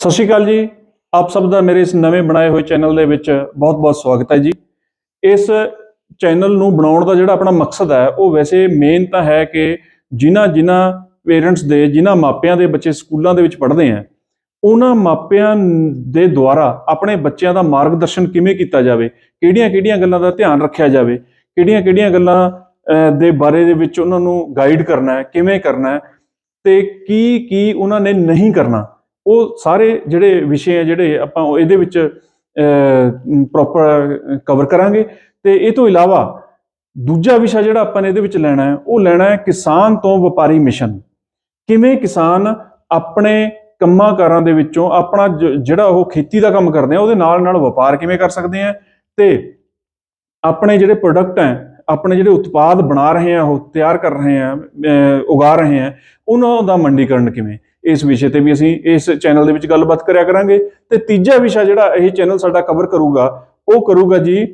ਸਤਿ ਸ਼੍ਰੀ ਅਕਾਲ ਜੀ। ਆਪ ਸਭ ਦਾ ਮੇਰੇ ਇਸ ਨਵੇਂ ਬਣਾਏ ਹੋਏ ਚੈਨਲ ਦੇ ਵਿੱਚ ਬਹੁਤ-ਬਹੁਤ ਸਵਾਗਤ ਹੈ ਜੀ। ਇਸ ਚੈਨਲ ਨੂੰ ਬਣਾਉਣ ਦਾ ਜਿਹੜਾ ਆਪਣਾ ਮਕਸਦ ਹੈ, ਉਹ ਵੈਸੇ ਮੇਨ ਤਾਂ ਹੈ ਕਿ ਜਿਨ੍ਹਾਂ ਜਿਨ੍ਹਾਂ ਪੇਰੈਂਟਸ ਦੇ, ਜਿਨ੍ਹਾਂ ਮਾਪਿਆਂ ਦੇ ਬੱਚੇ ਸਕੂਲਾਂ ਦੇ ਵਿੱਚ ਪੜ੍ਹਦੇ ਆ, ਉਹਨਾਂ ਮਾਪਿਆਂ ਦੇ ਦੁਆਰਾ ਆਪਣੇ ਬੱਚਿਆਂ ਦਾ ਮਾਰਗਦਰਸ਼ਨ ਕਿਵੇਂ ਕੀਤਾ ਜਾਵੇ ਕਿਹੜੀਆਂ-ਕਿਹੜੀਆਂ ਗੱਲਾਂ ਦਾ ਧਿਆਨ ਰੱਖਿਆ ਜਾਵੇ ਕਿਹੜੀਆਂ-ਕਿਹੜੀਆਂ ਗੱਲਾਂ ਦੇ ਬਾਰੇ ਦੇ ਵਿੱਚ ਉਹਨਾਂ ਨੂੰ ਗਾਈਡ ਕਰਨਾ ਹੈ, ਕਿਵੇਂ ਕਰਨਾ ਹੈ ਤੇ ਕੀ ਕੀ ਉਹਨਾਂ ਨੇ ਨਹੀਂ ਕਰਨਾ। ਉਹ ਸਾਰੇ ਜਿਹੜੇ ਵਿਸ਼ੇ ਆ ਜਿਹੜੇ ਆਪਾਂ ਉਹ ਇਹਦੇ ਵਿੱਚ ਪ੍ਰੋਪਰ ਕਵਰ ਕਰਾਂਗੇ। ਤੇ ਇਹ ਤੋਂ ਇਲਾਵਾ ਦੂਜਾ ਵਿਸ਼ਾ ਜਿਹੜਾ ਆਪਾਂ ਨੇ ਇਹਦੇ ਵਿੱਚ ਲੈਣਾ ਹੈ, ਉਹ ਲੈਣਾ ਹੈ ਕਿਸਾਨ ਤੋਂ ਵਪਾਰੀ ਮਿਸ਼ਨ। ਕਿਵੇਂ ਕਿਸਾਨ ਆਪਣੇ ਕੰਮਾਂ ਕਾਰਾਂ ਦੇ ਵਿੱਚੋਂ ਆਪਣਾ ਜ- ਜਿਹੜਾ ਉਹ ਖੇਤੀ ਦਾ ਕੰਮ ਕਰਦੇ ਆ, ਉਹਦੇ ਨਾਲ ਨਾਲ ਵਪਾਰ ਕਿਵੇਂ ਕਰ ਸਕਦੇ ਆ? ਤੇ ਆਪਣੇ ਜਿਹੜੇ ਪ੍ਰੋਡਕਟ ਹੈ, ਆਪਣੇ ਜਿਹੜੇ ਉਤਪਾਦ ਬਣਾ ਰਹੇ ਆ, ਉਹ ਤਿਆਰ ਕਰ ਰਹੇ ਆ ਉਗਾ ਰਹੇ ਆ, ਉਹਨਾਂ ਦਾ ਮੰਡੀਕਰਨ ਕਿਵੇਂ? ਇਸ ਵਿਸ਼ੇ ਤੇ ਵੀ ਅਸੀਂ ਇਸ ਚੈਨਲ ਦੇ ਵਿੱਚ ਗੱਲਬਾਤ ਕਰਿਆ ਕਰਾਂਗੇ। ਤੇ ਤੀਜਾ ਵਿਸ਼ਾ ਜਿਹੜਾ ਇਹ ਚੈਨਲ ਸਾਡਾ ਕਵਰ ਕਰੂਗਾ, ਉਹ ਕਰੂਗਾ ਜੀ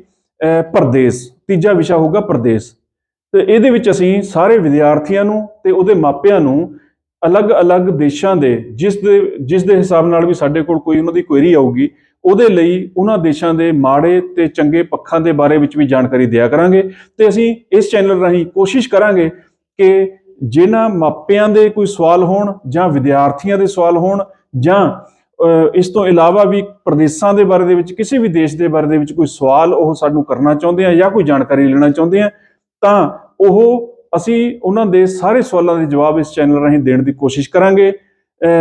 ਪਰਦੇਸ। ਤੀਜਾ ਵਿਸ਼ਾ ਹੋਊਗਾ ਪਰਦੇਸ। ਤੇ ਇਹਦੇ ਵਿੱਚ ਅਸੀਂ ਸਾਰੇ ਵਿਦਿਆਰਥੀਆਂ ਨੂੰ ਤੇ ਉਹਦੇ ਮਾਪਿਆਂ ਨੂੰ ਅਲੱਗ-ਅਲੱਗ ਦੇਸ਼ਾਂ ਦੇ, ਜਿਸ ਦੇ ਜਿਸ ਦੇ ਹਿਸਾਬ ਨਾਲ ਵੀ ਸਾਡੇ ਕੋਲ ਕੋਈ ਉਹਨਾਂ ਦੀ ਕੁਐਰੀ ਆਊਗੀ, ਉਹਦੇ ਲਈ ਉਹਨਾਂ ਦੇਸ਼ਾਂ ਦੇ ਮਾੜੇ ਤੇ ਚੰਗੇ ਪੱਖਾਂ ਦੇ ਬਾਰੇ ਵਿੱਚ ਵੀ ਜਾਣਕਾਰੀ ਦਿਆ ਕਰਾਂਗੇ। ਤੇ ਅਸੀਂ ਇਸ ਚੈਨਲ ਰਾਹੀਂ ਕੋਸ਼ਿਸ਼ ਕਰਾਂਗੇ ਕਿ ਜਿਨ੍ਹਾਂ ਮਾਪਿਆਂ ਦੇ ਕੋਈ ਸਵਾਲ ਹੋਣ ਜਾਂ ਵਿਦਿਆਰਥੀਆਂ ਦੇ ਸਵਾਲ ਹੋਣ ਜਾਂ ਇਸ ਤੋਂ ਇਲਾਵਾ ਵੀ ਪ੍ਰਦੇਸ਼ਾਂ ਦੇ ਬਾਰੇ ਦੇ ਵਿੱਚ, ਕਿਸੇ ਵੀ ਦੇਸ਼ ਦੇ ਬਾਰੇ ਦੇ ਵਿੱਚ ਕੋਈ ਸਵਾਲ ਉਹ ਸਾਨੂੰ ਕਰਨਾ ਚਾਹੁੰਦੇ ਆ ਜਾਂ ਕੋਈ ਜਾਣਕਾਰੀ ਲੈਣਾ ਚਾਹੁੰਦੇ ਆ, ਤਾਂ ਉਹ ਅਸੀਂ ਉਹਨਾਂ ਦੇ ਸਾਰੇ ਸਵਾਲਾਂ ਦੇ ਜਵਾਬ ਇਸ ਚੈਨਲ ਰਾਹੀਂ ਦੇਣ ਦੀ ਕੋਸ਼ਿਸ਼ ਕਰਾਂਗੇ।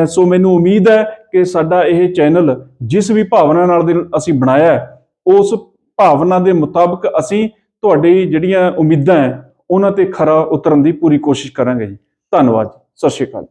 ਸੋ ਮੈਨੂੰ ਉਮੀਦ ਹੈ ਕਿ ਸਾਡਾ ਇਹ ਚੈਨਲ ਜਿਸ ਵੀ ਭਾਵਨਾ ਨਾਲ ਅਸੀਂ ਬਣਾਇਆ, ਉਸ ਭਾਵਨਾ ਦੇ ਮੁਤਾਬਕ ਅਸੀਂ ਤੁਹਾਡੀ ਜਿਹੜੀਆਂ ਉਮੀਦਾਂ ਹੈ ਉਹਨਾਂ ਤੇ ਖਰਾ ਉਤਰਨ ਦੀ ਪੂਰੀ ਕੋਸ਼ਿਸ਼ ਕਰਾਂਗੇ ਜੀ ਧੰਨਵਾਦ ਜੀ। ਸਤਿ ਸ਼੍ਰੀ ਅਕਾਲ